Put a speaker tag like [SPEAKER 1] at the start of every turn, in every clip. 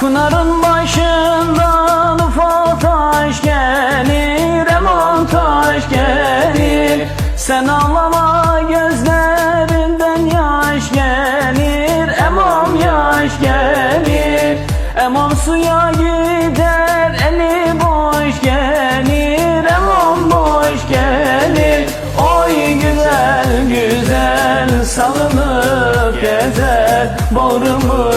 [SPEAKER 1] Pınarın başından ufak taş gelir Emon taş gelir. Sen ağlama gözlerinden yaş gelir Emom yaş gelir. Emom suya gider eli boş gelir Emom boş gelir. Oy güzel güzel salınıp gezer Borumu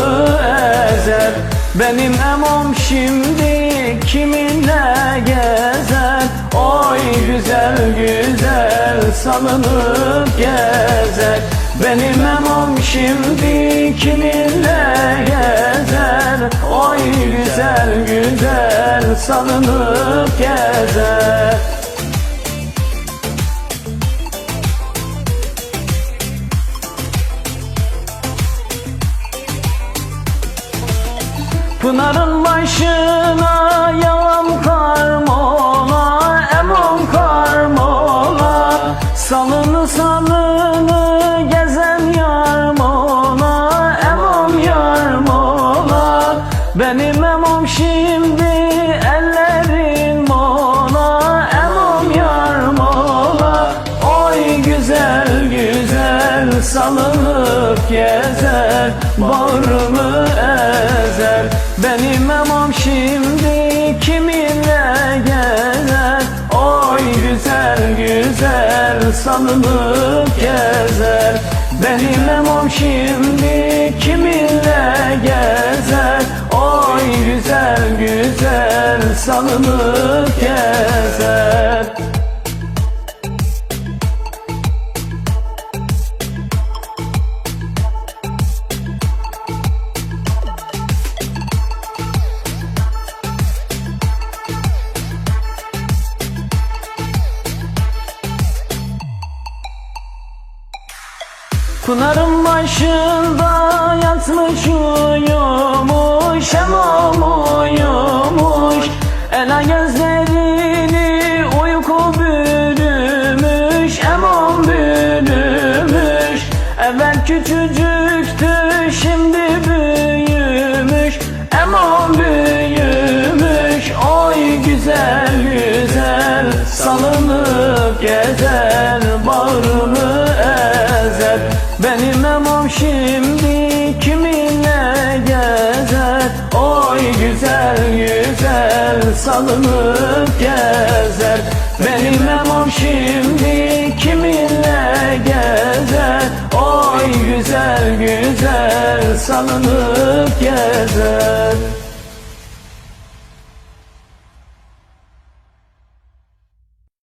[SPEAKER 1] ezer Benim emom şimdi kiminle gezer? Oy güzel güzel salınıp gezer. Benim emom şimdi kiminle gezer? Oy güzel güzel salınıp gezer Pınarın başına yalan karmola Emon karmola Salını salını gezen yarmola Emom yarmola. Benim emom şimdi ellerin mola Emom yarmola. Oy güzel güzel salınıp gezer Bağrımı ezer Benim emom şimdi kiminle gezer? Oy güzel güzel salınıp gezer. Benim emom şimdi kiminle gezer? Oy güzel güzel salınıp gezer Pınarın başında yatmış uyumuş Emam uyumuş. Ela gözlerini uyku bürümüş Emam bürümüş. Evvel küçücüktü şimdi büyümüş Emam büyümüş Oy güzel güzel salınıp gezer benim emom şimdi kiminle gezer? Oy güzel güzel salınıp gezer. Benim emom şimdi kiminle gezer? Oy güzel güzel salınıp gezer